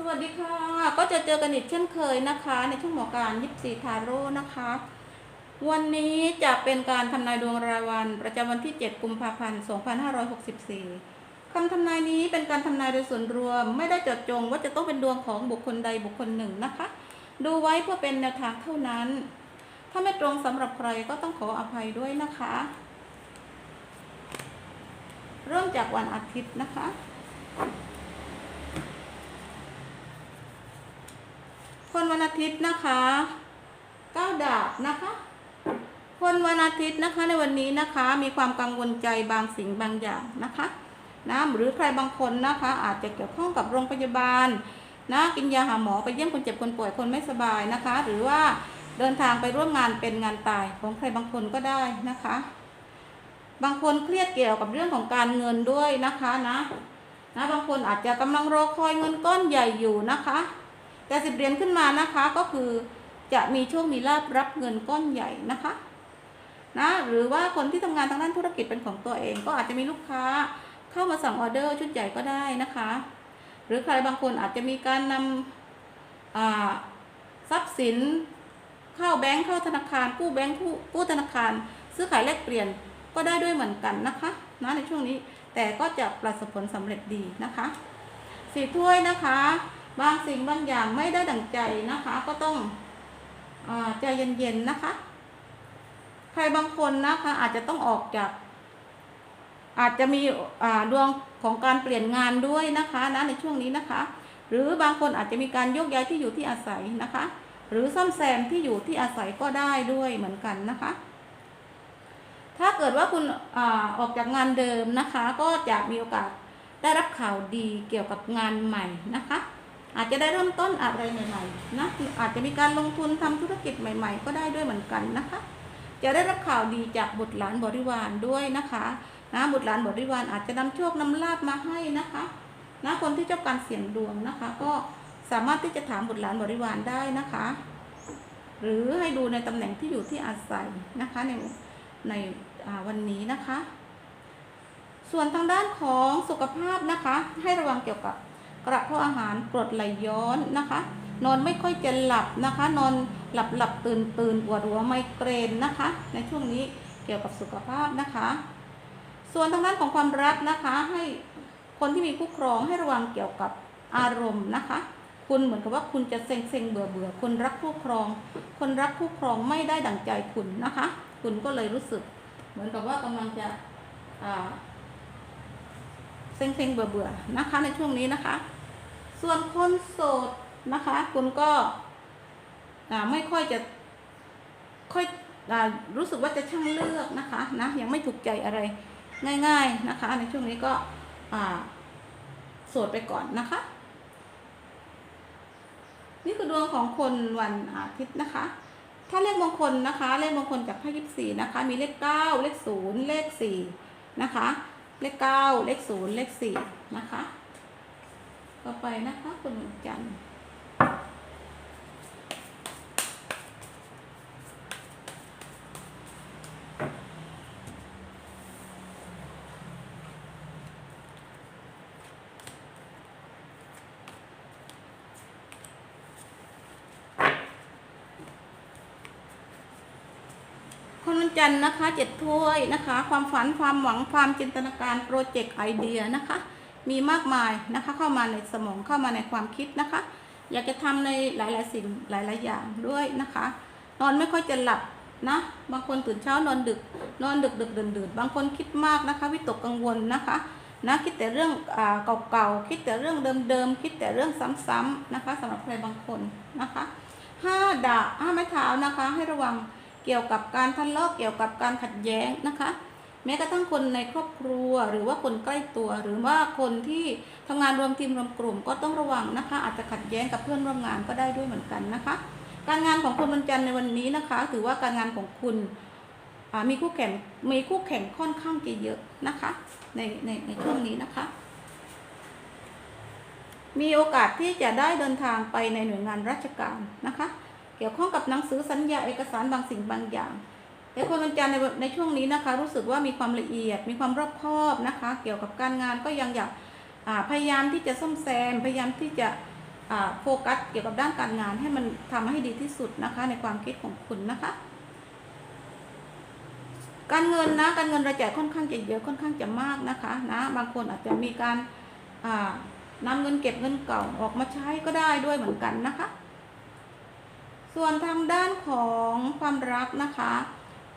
สวัสดีค่ะ ก็จะเจอกันอีกเช่นเคยนะคะ ในช่วงหมอการยิปซีทาโร่นะคะ วันนี้จะเป็นการทำนายดวงรายวันประจำวันที่ 7 กุมภาพันธ์ 2564 คำทำนายนี้เป็นการทำนายโดยส่วนรวม ไม่ได้เจาะจงว่าจะต้องเป็นดวงของบุคคลใดบุคคลหนึ่งนะคะ ดูไว้เพื่อเป็นแนวทางเท่านั้น ถ้าไม่ตรงสำหรับใครก็ต้องขออภัยด้วยนะคะ เริ่มจากวันอาทิตย์นะคะ คนวันอาทิตย์นะคะก้าดาบนะคะ คนวันอาทิตย์นะคะในวันนี้นะคะ มีความกังวลใจบางสิ่งบางอย่างนะคะนะหรือใครบางคนนะคะ อาจจะเกี่ยวข้องกับโรงพยาบาลนะกินยาหาหมอไปเยี่ยมคนเจ็บคนป่วยคนไม่สบายนะคะ หรือว่าเดินทางไปร่วมงานเป็นงานตายของใครบางคนก็ได้นะคะ บางคนเครียดเกี่ยวกับเรื่องของการเงินด้วยนะคะนะนะบางคนอาจจะกำลังรอคอยเงินก้อนใหญ่อยู่นะคะ แต่สิบเหรียญขึ้นมานะคะก็คือจะมีโชคมีลาบรับเงินก้อนใหญ่นะคะนะหรือว่าคนที่ทำงานทางด้านธุรกิจเป็นของตัวเอง ก็อาจจะมีลูกค้าเข้ามาสั่งออเดอร์ชุดใหญ่ก็ได้นะคะ หรือใครบางคนอาจจะมีการนำทรัพย์สินเข้าแบงค์เข้าธนาคารกู้แบงค์กู้ธนาคาร ซื้อขายแลกเปลี่ยนก็ได้ด้วยเหมือนกันนะคะนะในช่วงนี้แต่ก็จะประสบผลสำเร็จดีนะคะสี่ถ้วยนะคะ บางสิ่งบางอย่างไม่ได้ดั่งใจนะคะ ก็ต้องอใจเย็นๆนะคะ ใครบางคนนะคะ อาจจะต้องออกจากอาจจะมีดวงของการเปลี่ยนงานด้วยนะคะนะในช่วงนี้นะคะ หรือบางคนอาจจะมีการยกย้ายที่อยู่ที่อาศัยนะคะ หรือซ่อมแซมที่อยู่ที่อาศัยก็ได้ด้วยเหมือนกันนะคะ ถ้าเกิดว่าคุณอออกจากงานเดิมนะคะ ก็จะมีโอกาสได้รับข่าวดีเกี่ยวกับงานใหม่นะคะ อาจจะได้เริ่มต้นอะไรใหม่ๆนะอาจจะมีการลงทุนทำธุรกิจใหม่ ๆ ก็ได้ด้วยเหมือนกันนะคะ จะได้รับข่าวดีจากบุตรหลานบริวารด้วยนะคะนะบุตรหลานบริวารอาจจะนำโชคนำลาบมาให้นะคะนะคนที่ชอบการเสี่ยงดวงนะคะ ก็สามารถที่จะถามบุตรหลานบริวารได้นะคะ หรือให้ดูในตำแหน่งที่อยู่ที่อาศัยนะคะในในวันนี้นะคะ ส่วนทางด้านของสุขภาพนะคะ ให้ระวังเกี่ยวกับ กระเพาะอาหารกรดไหลย้อนนะคะ นอนไม่ค่อยจะหลับนะคะ นอนหลับหลับตื่นตื่นปวดหัวไมเกรนนะคะ ในช่วงนี้เกี่ยวกับสุขภาพนะคะ ส่วนทางด้านของความรักนะคะให้คนที่มีคู่ครองให้ระวังเกี่ยวกับอารมณ์นะคะ คุณเหมือนกับว่าคุณจะเซ็งเซ็งเบื่อเบื่อคนรักคู่ครอง คนรักคู่ครองไม่ได้ดั่งใจคุณนะคะ คุณก็เลยรู้สึก เหมือนกับว่ากำลังจะอ่าเซ็งๆเบื่อนะคะในช่วงนี้นะคะ ส่วนคนโสดนะคะ คุณก็ไม่ค่อยจะค่อยอรู้สึกว่าจะช่างเลือกนะคะนะยังไม่ถูกใจอะไรง่าย ๆนะคะ ในช่วงนี้ก็โสดไปก่อนนะคะ นี่คือดวงของคนวันอาทิตย์นะคะ ถ้าเลขมงคลนะคะ เลขมงคลจากไพ่ยิปซีนะคะ มีเลขเก้าเลขศูนย์เลขสี่นะคะ เลขเก้าเลขศูนย์เลขสี่นะคะ ต่อไปนะคะคุณดวงจันทร์คุณวันจันทร์นะคะเจ็ดถ้วยนะคะ ความฝันความหวังความจินตนาการโปรเจกต์ไอเดียนะคะ มีมากมายนะคะ เข้ามาในสมองเข้ามาในความคิดนะคะ อยากจะทำในหลาย ๆ สิ่งหลาย ๆ อย่างด้วยนะคะ นอนไม่ค่อยจะหลับนะ บางคนตื่นเช้านอนดึก นอนดึกดึกดื่นดื่นบางคนคิดมากนะคะ วิตกกังวลนะคะนะคิดแต่เรื่องเก่าๆคิดแต่เรื่องเดิมๆคิดแต่เรื่องซ้ำๆนะคะสำหรับใครบางคนนะคะห้าดาห้าไม้เท้านะคะ ให้ระวังเกี่ยวกับการทะเลาะเกี่ยวกับการขัดแย้งนะคะ แม้กระทั่งคนในครอบครัวหรือว่าคนใกล้ตัว หรือว่าคนที่ทำงานรวมทีมรวมกลุ่ม ก็ต้องระวังนะคะ อาจจะขัดแย้งกับเพื่อนร่วมงานก็ได้ด้วยเหมือนกันนะคะ การงานของคุณวันจันทร์ในวันนี้นะคะ ถือว่าการงานของคุณมีคู่แข่งมีคู่แข่งค่อนข้างจะเยอะนะคะ ในในในช่วงนี้นะคะ มีโอกาสที่จะได้เดินทางไปในหน่วยงานราชการนะคะ เกี่ยวข้องกับหนังสือสัญญาเอกสารบางสิ่งบางอย่าง แต่คนวันจันทร์ในในช่วงนี้นะคะ รู้สึกว่ามีความละเอียด มีความรอบคอบนะคะ เกี่ยวกับการงานก็ยังอยากพยายามที่จะซ่อมแซม พยายามที่จะโฟกัสเกี่ยวกับด้านการงานให้มันทำให้ดีที่สุดนะคะ ในความคิดของคุณนะคะ การเงินนะการเงินรายจ่ายค่อนข้างจะเยอะค่อนข้างจะมากนะคะนะบางคนอาจจะมีการอ่านำเงินเก็บเงินเก่าออกมาใช้ก็ได้ด้วยเหมือนกันนะคะ ส่วนทางด้านของความรักนะคะ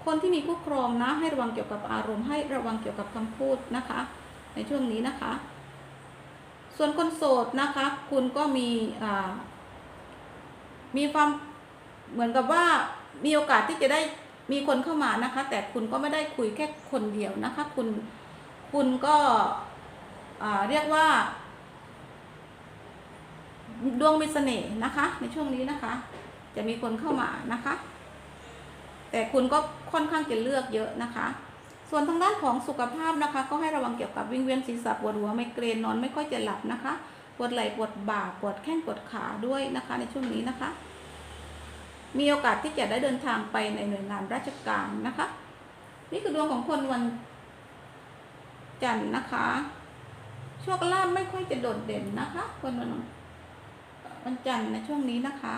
คนที่มีคู่ครองนะให้ระวังเกี่ยวกับอารมณ์ให้ระวังเกี่ยวกับคำพูดนะคะ ในช่วงนี้นะคะ ส่วนคนโสดนะคะ คุณก็มีมีความเหมือนกับว่ามีโอกาสที่จะได้มีคนเข้ามานะคะ แต่คุณก็ไม่ได้คุยแค่คนเดียวนะคะ คุณคุณก็เรียกว่า ดวงมีเสน่ห์นะคะ ในช่วงนี้นะคะ จะมีคนเข้ามานะคะ แต่คุณก็ค่อนข้างจะเลือกเยอะนะคะ ส่วนทางด้านของสุขภาพนะคะ ก็ให้ระวังเกี่ยวกับวิงเวียนศีรษะปวดหัวไมเกรนนอนไม่ค่อยจะหลับนะคะ ปวดไหล่ปวดบ่าปวดแข้งปวดขาด้วยนะคะ ในช่วงนี้นะคะ มีโอกาสที่จะได้เดินทางไปในหน่วยงานราชการนะคะ นี่คือดวงของคนวันจันทร์นะคะโชคลาภไม่ค่อยจะโดดเด่นนะคะ คนวันวันจันทร์ในช่วงนี้นะคะ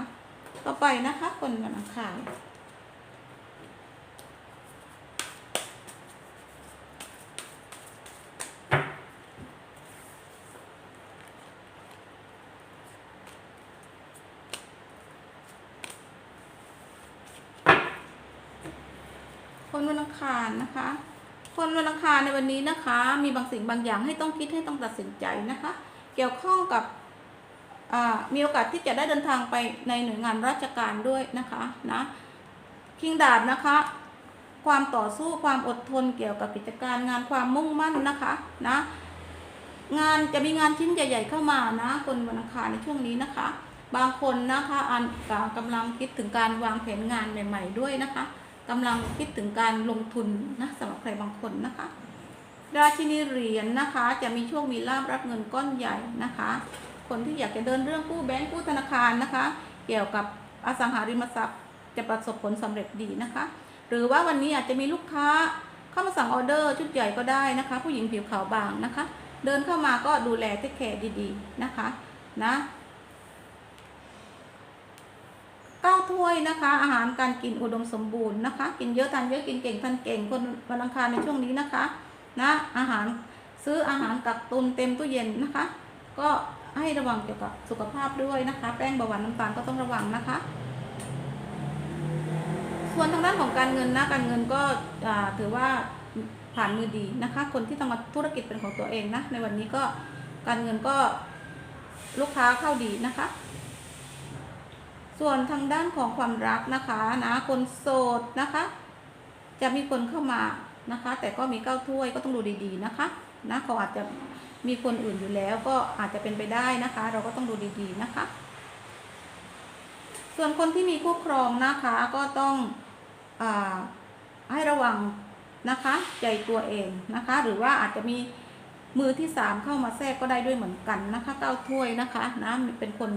ต่อไปนะคะ คนวันอังคาร คนวันอังคารนะคะ คนวันอังคารในวันนี้นะคะ มีบางสิ่งบางอย่างให้ต้องคิดให้ต้องตัดสินใจนะคะ เกี่ยวข้องกับมีโอกาสที่จะได้เดินทางไปในหน่วยงานราชการด้วยนะคะนะคิงดาบนะคะ ความต่อสู้ความอดทนเกี่ยวกับกิจการงานความมุ่งมั่นนะคะนะงานจะมีงานชิ้นใหญ่ ๆ เข้ามานะ คนวันอังคารในช่วงนี้นะคะ บางคนนะคะอันกำลังคิดถึงการวางแผนงานใหม่ ๆ ด้วยนะคะ กำลังคิดถึงการลงทุนนะสำหรับใครบางคนนะคะ ราชินีเหรียญนะคะ จะมีโชคมีลาบรับเงินก้อนใหญ่นะคะ คนที่อยากจะเดินเรื่องกู้แบงก์กู้ธนาคารนะคะ เกี่ยวกับอสังหาริมทรัพย์ จะประสบผลสำเร็จดีนะคะ หรือว่าวันนี้อาจจะมีลูกค้าเข้ามาสั่งออเดอร์ชุดใหญ่ก็ได้นะคะ ผู้หญิงผิวขาวบางนะคะ เดินเข้ามาก็ดูแลเทคแคร์ดีๆนะคะนะ เก้าถ้วยนะคะ อาหารการกินอุดมสมบูรณ์นะคะ กินเยอะทานเยอะกินเก่งทานเก่งคนวันอังคารในช่วงนี้นะคะนะอาหารซื้ออาหารกักตุนเต็มตู้เย็นนะคะ ก็ให้ระวังเกี่ยวกับสุขภาพด้วยนะคะ แป้งเบาหวานน้ำตาลก็ต้องระวังนะคะ ส่วนทางด้านของการเงินนะการเงินก็ถือว่าผ่านมือดีนะคะ คนที่ทำธุรกิจเป็นของตัวเองนะในวันนี้ก็การเงินก็ลูกค้าเข้าดีนะคะ ส่วนทางด้านของความรักนะคะนะคนโสดนะคะ จะมีคนเข้ามานะคะ แต่ก็มีเก้าถ้วยก็ต้องดูดีๆนะคะนะเขาอาจจะมีคนอื่นอยู่แล้วก็อาจจะเป็นไปได้นะคะ เราก็ต้องดูดีๆนะคะ ส่วนคนที่มีคู่ครองนะคะก็ต้องอาให้ระวังนะคะ ใจตัวเองนะคะ หรือว่าอาจจะมีมือที่สามเข้ามาแทรกก็ได้ด้วยเหมือนกันนะคะเก้าถ้วยนะคะนะเป็นคน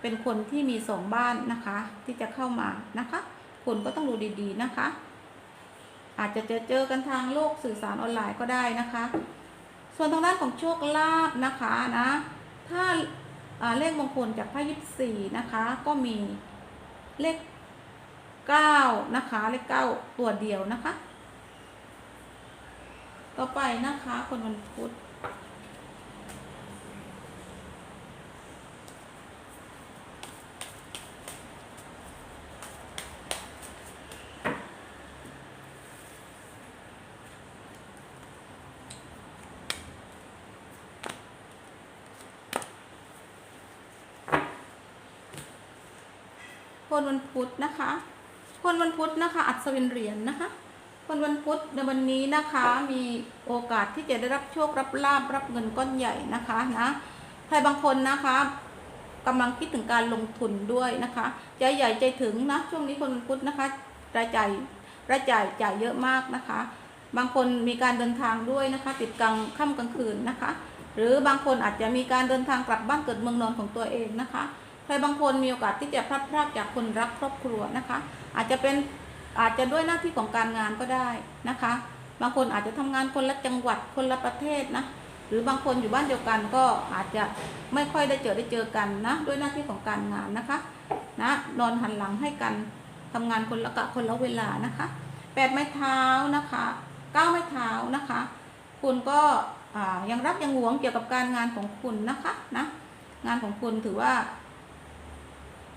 เป็นคนที่มีสองบ้านนะคะ ที่จะเข้ามานะคะคุณก็ต้องดูดีๆนะคะ อาจจะเจอเจอกันทางโลกสื่อสารออนไลน์ก็ได้นะคะ ส่วนทางด้านของโชคลาภนะคะนะ ถ้าอ่าเลขมงคลจากไพ่ยิปซีนะคะ ก็มีเลขเก้านะคะ เลขเก้าตัวเดียวนะคะ ต่อไปนะคะ คนวันพุธ คนวันพุธนะคะ คนวันพุธนะคะ อัศวินเหรียญนะคะ คนวันพุธในวันนี้นะคะมีโอกาสที่จะได้รับโชครับลาบรับเงินก้อนใหญ่นะคะนะใครบางคนนะคะกำลังคิดถึงการลงทุนด้วยนะคะใจใหญ่ใจถึงนะช่วงนี้คนวันพุธนะคะรายจ่ายรายจ่ายจ่ายเยอะมากนะคะ บางคนมีการเดินทางด้วยนะคะ ติดกลางค่ำกลางคืนนะคะ หรือบางคนอาจจะมีการเดินทางกลับบ้านเกิดเมืองนอนของตัวเองนะคะ ใครบางคนมีโอกาสที่จะพลัดพรากจากคนรักครอบครัวนะคะ อาจจะเป็นอาจจะด้วยหน้าที่ของการงานก็ได้นะคะ บางคนอาจจะทำงานคนละจังหวัดคนละประเทศนะหรือบางคนอยู่บ้านเดียวกันก็อาจจะไม่ค่อยได้เจอได้เจอกันนะด้วยหน้าที่ของการงานนะคะนะนอนหันหลังให้กันทำงานคนละกะคนละเวลานะคะแปดไม้เท้านะคะเก้าไม้เท้านะคะ คุณก็ยังรักยังหวงเกี่ยวกับการงานของคุณนะคะนะงานของคุณถือว่า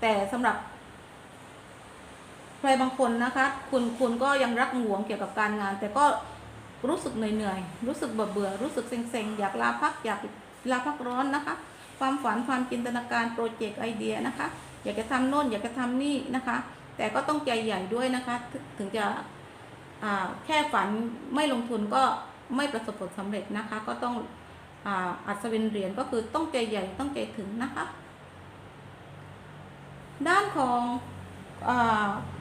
แต่สำหรับ ใครบางคนนะคะ คุณคุณก็ยังรักหวงเกี่ยวกับการงาน แต่ก็รู้สึกเหนื่อยๆรู้สึกเบื่อเบื่อรู้สึกเซ็งๆอยากลาพักอยากลาพักร้อนนะคะ ความฝันความจินตนาการโปรเจกต์ไอเดียนะคะ อยากจะทำโน่นอยากจะทำนี่นะคะ แต่ก็ต้องใจใหญ่ด้วยนะคะ ถึงจะแค่ฝันไม่ลงทุนก็ไม่ประสบผลสำเร็จนะคะ ก็ต้องอ่าอัศวินเหรียญก็คือต้องใจใหญ่ต้องใจถึงนะคะ ด้านของอ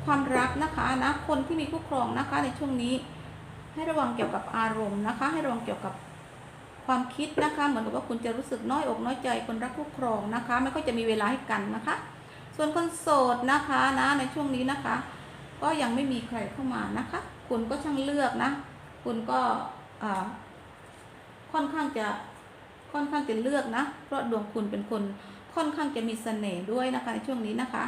ความรักนะคะนะคนที่มีคู่ครองนะคะในช่วงนี้ ให้ระวังเกี่ยวกับอารมณ์นะคะ ให้ระวังเกี่ยวกับความคิดนะคะ เหมือนกับว่าคุณจะรู้สึกน้อยอกน้อยใจคนรักคู่ครองนะคะ ไม่ค่อยจะมีเวลาให้กันนะคะ ส่วนคนโสดนะคะนะในช่วงนี้นะคะ ก็ยังไม่มีใครเข้ามานะคะ คุณก็ช่างเลือกนะ คุณก็ค่อนข้างจะค่อนข้างจะเลือกนะ เพราะดวงคุณเป็นคน ค่อนข้างจะมีเสน่ห์ด้วยนะคะในช่วงนี้นะคะ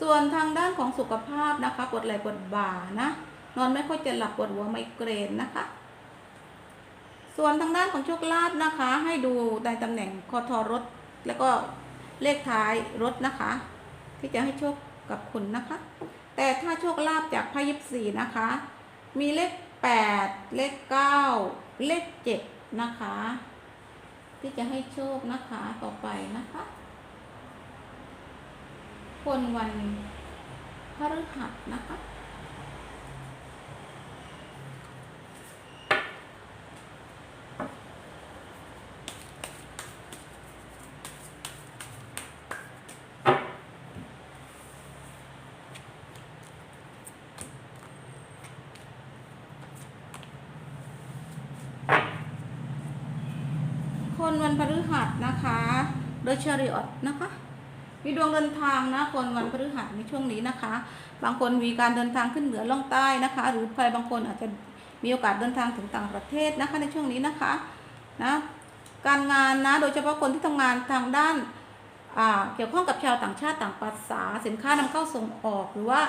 ส่วนทางด้านของสุขภาพนะคะปวดไหล่ปวดบ่านะนอนไม่ค่อยจะหลับปวดหัวไมเกรนนะคะ ส่วนทางด้านของโชคลาภนะคะ ให้ดูในตำแหน่งคอทอรถ แล้วก็เลขท้ายรถนะคะ ที่จะให้โชคกับคุณนะคะ แต่ถ้าโชคลาภจากไพ่ยิบสี่นะคะ มีเลขแปดเลขเก้าเลขเจ็ดนะคะ ที่จะให้โชคนะคะต่อไปนะคะ คนวันพฤหัสนะคะ คนวันพฤหัสนะคะ โดยเชริออตนะคะ มีดวงเดินทางนะคนวันพฤหัสในช่วงนี้นะคะ บางคนมีการเดินทางขึ้นเหนือล่องใต้นะคะ หรือใครบางคนอาจจะมีโอกาสเดินทางถึงต่างประเทศนะคะในช่วงนี้นะคะนะการงานนะโดยเฉพาะคนที่ทำงานทางด้านเกี่ยวข้องกับชาวต่างชาติต่างภาษา สินค้านำเข้าส่งออกหรือว่า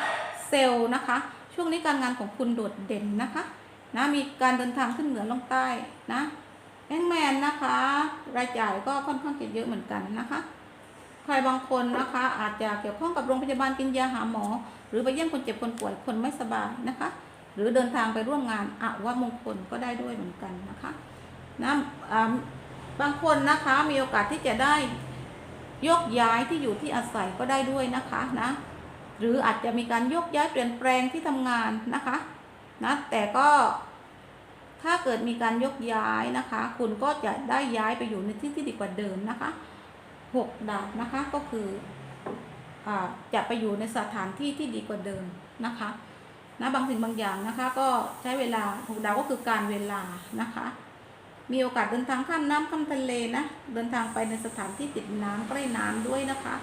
เซลล์นะคะ ช่วงนี้การงานของคุณโดดเด่นนะคะนะมีการเดินทางขึ้นเหนือล่องใต้นะ แอนแมนนะคะ รายจ่ายก็ค่อนข้างจะเยอะเหมือนกันนะคะ ใครบางคนนะคะ อาจจะเกี่ยวข้องกับโรงพยาบาลกินยาหาหมอ หรือไปเยี่ยมคนเจ็บคนป่วยคนไม่สบายนะคะ หรือเดินทางไปร่วมงานอาวมงคลก็ได้ด้วยเหมือนกันนะคะนะอ่าบางคนนะคะมีโอกาสที่จะได้ยกย้ายที่อยู่ที่อาศัยก็ได้ด้วยนะคะนะหรืออาจจะมีการยกย้ายเปลี่ยนแปลงที่ทำงานนะคะนะแต่ก็ ถ้าเกิดมีการยกย้ายนะคะ คุณก็จะได้ย้ายไปอยู่ในที่ที่ดีกว่าเดิมนะคะหกดาบนะคะก็คืออาจะไปอยู่ในสถานที่ที่ดีกว่าเดิมนะคะนะบางสิ่งบางอย่างนะคะ ก็ใช้เวลาหกดาวก็คือการเวลานะคะ มีโอกาสเดินทางข้ามน้ำข้ามทะเลนะเดินทางไปในสถานที่ติดน้ำใกล้น้ำด้วยนะคะ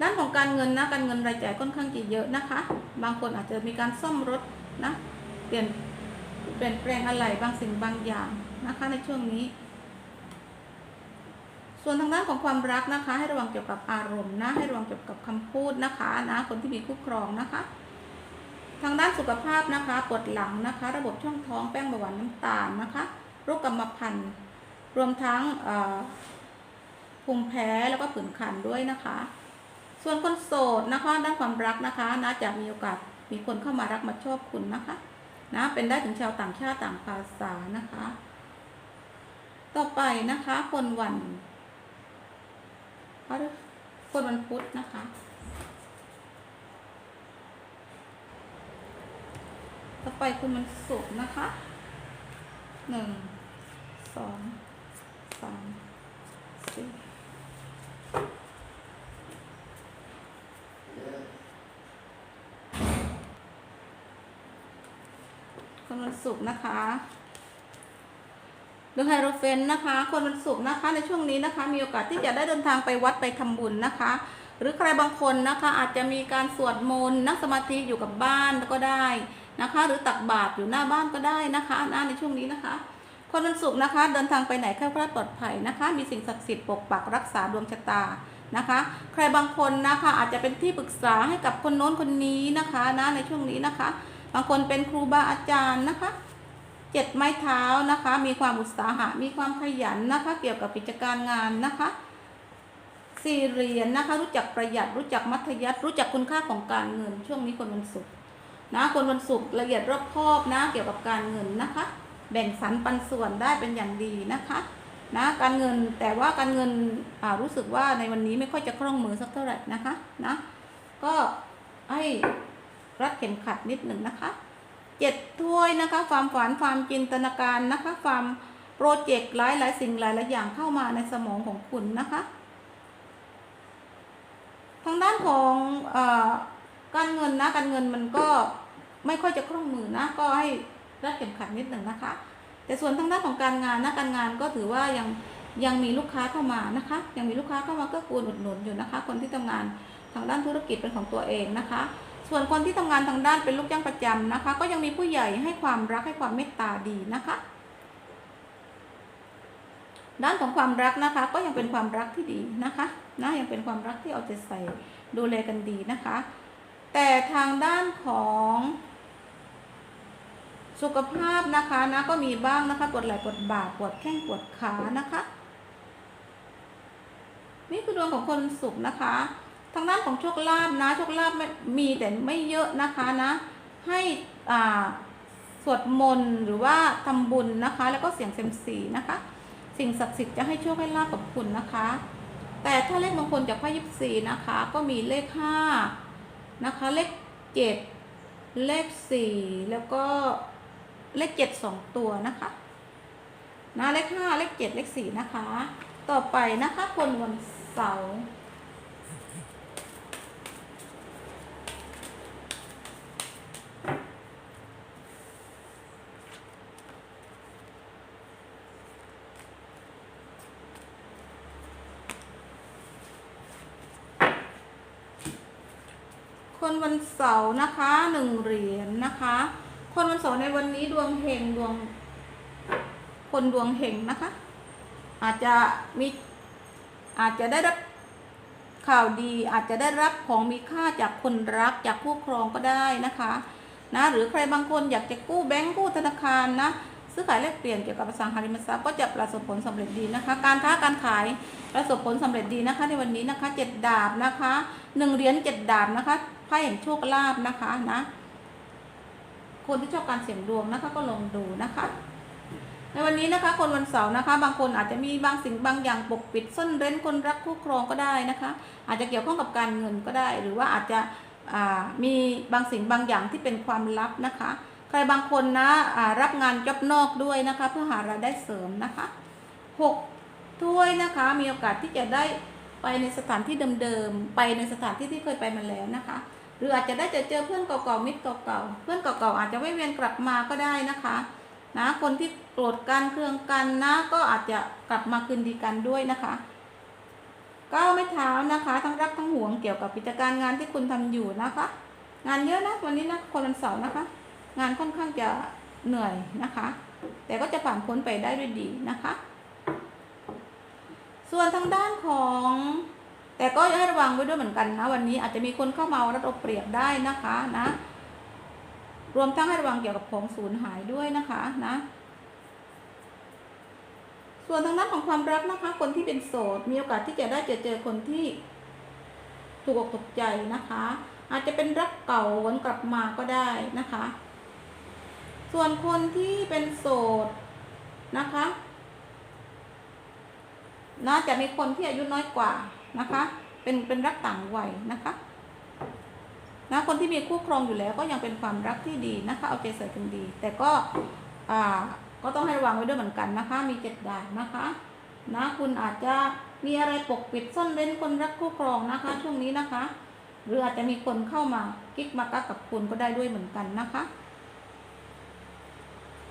ด้านของการเงินนะการเงินรายจ่ายค่อนข้างจะเยอะนะคะ บางคนอาจจะมีการซ่อมรถ นะเปลี่ยนเปลี่ยนแปลงอะไรบางสิ่งบางอย่างนะคะในช่วงนี้ ส่วนทางด้านของความรักนะคะ ให้ระวังเกี่ยวกับอารมณ์นะ ให้ระวังเกี่ยวกับคำพูดนะคะนะคนที่มีคู่ครองนะคะ ทางด้านสุขภาพนะคะปวดหลังนะคะ ระบบช่องท้องแป้งเบาหวานน้ำตาลนะคะโรคกรรมพันธุ์รวมทั้งภูมิแพ้แล้วก็ผื่นคันด้วยนะคะ ส่วนคนโสดนะคะด้านความรักนะคะนะจะมีโอกาส มีคนเข้ามารักมาชอบคุณนะคะ นะ เป็นได้ถึงชาวต่างชาติต่างภาษานะคะ ต่อไปนะคะ คนวันคนวันพุธนะคะ ต่อไปคุณวันศุกร์นะคะหนึ่งสองสามสี่ คนวัน ศุกร์นะคะดูไฮโรเฟนนะคะ คนวันศุกร์นะคะ ในช่วงนี้นะคะ มีโอกาสที่จะได้เดินทางไปวัดไปทำบุญนะคะ หรือใครบางคนนะคะ อาจจะมีการสวดมนต์นั่งสมาธิอยู่กับบ้านก็ได้นะคะ หรือตักบาตรอยู่หน้าบ้านก็ได้นะคะนในช่วงนี้นะคะ คนวันศุกร์นะคะ เดินทางไปไหนแคล้วคลาดปลอดภัยนะคะ มีสิ่งศักดิ์สิทธิ์ปกปักรักษาดวงชะตานะคะ ใครบางคนนะคะอาจจะเป็นที่ปรึกษาให้กับคนโน้นคนนี้นะคะนะในช่วงนี้นะคะ บางคนเป็นครูบาอาจารย์นะคะเจ็ดไม้เท้านะคะ มีความอุตสาหะ มีความขยันนะคะ เกี่ยวกับกิจการงานนะคะสี่เหรียญนะคะ รู้จักประหยัด รู้จักมัธยัติรู้จักคุณค่าของการเงิน ช่วงนี้คนวันศุกร์นะ คนวันศุกร์ละเอียดรอบคอบนะ เกี่ยวกับการเงินนะคะ แบ่งสรรปันส่วนได้เป็นอย่างดีนะคะนะการเงินแต่ว่าการเงินอ่ารู้สึกว่าในวันนี้ไม่ค่อยจะคล่องมือสักเท่าไหร่นะคะนะก็ให้ รัดเข็มขัดนิดหนึ่งนะคะเจ็ดถ้วยนะคะ ความฝันความจินตนาการนะคะ ความโปรเจกต์หลายหลายสิ่งหลายหลายอย่างเข้ามาในสมองของคุณนะคะ ทางด้านของอการเงินนะการเงินมันก็ไม่ค่อยจะคล่องมือนะ ก็ให้รัดเข็มขัดนิดหนึ่งนะคะ แต่ส่วนทางด้านของการงานนะการงานก็ถือว่ายังยังมีลูกค้าเข้ามานะคะ ยังมีลูกค้าเข้ามาก็กูลอุดหนุนอยู่นะคะ คนที่ทำงานทางด้านธุรกิจเป็นของตัวเองนะคะ ส่วนคนที่ทำงานทางด้านเป็นลูกจ้างประจำนะคะ ก็ยังมีผู้ใหญ่ให้ความรักให้ความเมตตาดีนะคะ ด้านของความรักนะคะ ก็ยังเป็นความรักที่ดีนะคะนะยังเป็นความรักที่เอาใจใส่ดูแลกันดีนะคะ แต่ทางด้านของสุขภาพนะคะนะก็มีบ้างนะคะปวดไหล่ปวดบ่าปวดแข้งปวดขานะคะ นี่คือดวงของคนสุขนะคะ ทางด้านของโชคลาภนะโชคลาภไม่มีแต่ไม่เยอะนะคะนะ ให้อ่าสวดมนต์หรือว่าทำบุญนะคะ แล้วก็เสียงเซมซีนะคะ สิ่งศักดิ์สิทธิ์จะให้โชคให้ลาภกับคุณนะคะ แต่ถ้าเลขมงคลจากไพ่ยิปซีนะคะ ก็มีเลขห้านะคะ เลขเจ็ดเลขสี่แล้วก็เลขเจ็ดสองตัวนะคะนะเลขห้าเลขเจ็ดเลขสี่นะคะ ต่อไปนะคะคนวันเสาร์ วันเสาร์นะคะหนึ่งเหรียญนะคะ คนวันเสาร์ในวันนี้ดวงเฮงดวง คนดวงเฮงนะคะ อาจจะมีอาจจะได้รับข่าวดีอาจจะได้รับของมีค่าจากคนรักจากคู่ครองก็ได้นะคะนะหรือใครบางคนอยากจะกู้แบงก์กู้ธนาคารนะซื้อขายแลกเปลี่ยนเกี่ยวกับอสังหาริมทรัพย์ก็จะประสบผลสำเร็จดีนะคะ การค้าการขายประสบผลสำเร็จดีนะคะ ในวันนี้นะคะเจ็ดดาบนะคะหนึ่งเหรียญเจ็ดดาบนะคะ ไพ่แห่งโชคลาภนะคะนะคนที่ชอบการเสี่ยงดวงนะคะก็ลองดูนะคะ ในวันนี้นะคะ คนวันเสาร์นะคะ บางคนอาจจะมีบางสิ่งบางอย่างปกปิดซ่อนเร้นคนรักคู่ครองก็ได้นะคะ อาจจะเกี่ยวข้องกับการเงินก็ได้ หรือว่าอาจจะมีบางสิ่งบางอย่างที่เป็นความลับนะคะ ใครบางคนนะรับงานจอบนอกด้วยนะคะ เพื่อหารายได้เสริมนะคะหกถ้วยนะคะ มีโอกาสที่จะได้ไปในสถานที่เดิมๆไปในสถานที่ที่เคยไปมาแล้วนะคะ หรืออาจจะได้จอเจอเพื่อนเก่าๆมิตรเก่าๆเพื่อนเก่าๆอาจจะไม่เวียนกลับมาก็ได้นะคะ นะคนที่โกรธกันเคืองกันนะ ก็อาจจะกลับมาคืนดีกันด้วยนะคะก้าวไม่เท้านะคะ ทั้งรักทั้งห่วงเกี่ยวกับกิจการงานที่คุณทำอยู่นะคะ งานเยอะนะวันนี้นะคนวันเสาร์นะคะ งานค่อนข้างจะเหนื่อยนะคะ แต่ก็จะผ่านพ้นไปได้ด้วยดีนะคะ ส่วนทางด้านของ แต่ก็ให้ระวังไว้ด้วยเหมือนกันนะ วันนี้อาจจะมีคนเข้ามาเอารัดเอาเปรียบได้นะคะนะ รวมทั้งให้ระวังเกี่ยวกับของสูญหายด้วยนะคะนะ ส่วนทางด้านของความรักนะคะ คนที่เป็นโสด มีโอกาสที่จะได้เจอเจอคนที่ถูกอกถูกใจนะคะ อาจจะเป็นรักเก่าวนกลับมาก็ได้นะคะ ส่วนคนที่เป็นโสดนะคะน่าจะมีคนที่อายุน้อยกว่า นะคะ เป็นเป็นรักต่างวัยนะคะนะคนที่มีคู่ครองอยู่แล้วก็ยังเป็นความรักที่ดีนะคะ เอาใจใส่กันดี แต่ก็อ่าก็ต้องให้ระวังไว้ด้วยเหมือนกันนะคะ มีเจ็ดดาบนะคะนะคุณอาจจะมีอะไรปกปิดซ่อนเร้นคนรักคู่ครองนะคะ ช่วงนี้นะคะ หรืออาจจะมีคนเข้ามากิ๊กมากักกับคุณก็ได้ด้วยเหมือนกันนะคะ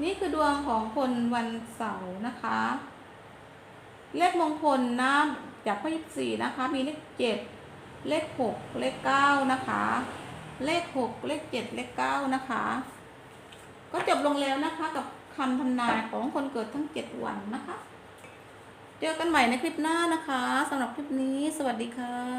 นี่คือดวงของคนวันเสาร์นะคะ เลขมงคลนะ จากข้อยี่สี่นะคะ มีเลขเจ็ดเลขหกเลขเก้านะคะ เลขหกเลขเจ็ดเลขเก้านะคะ ก็จบลงแล้วนะคะกับคำทำนายของคนเกิดทั้งเจ็ดวันนะคะ เจอกันใหม่ในคลิปหน้านะคะสำหรับคลิปนี้ สวัสดีค่ะ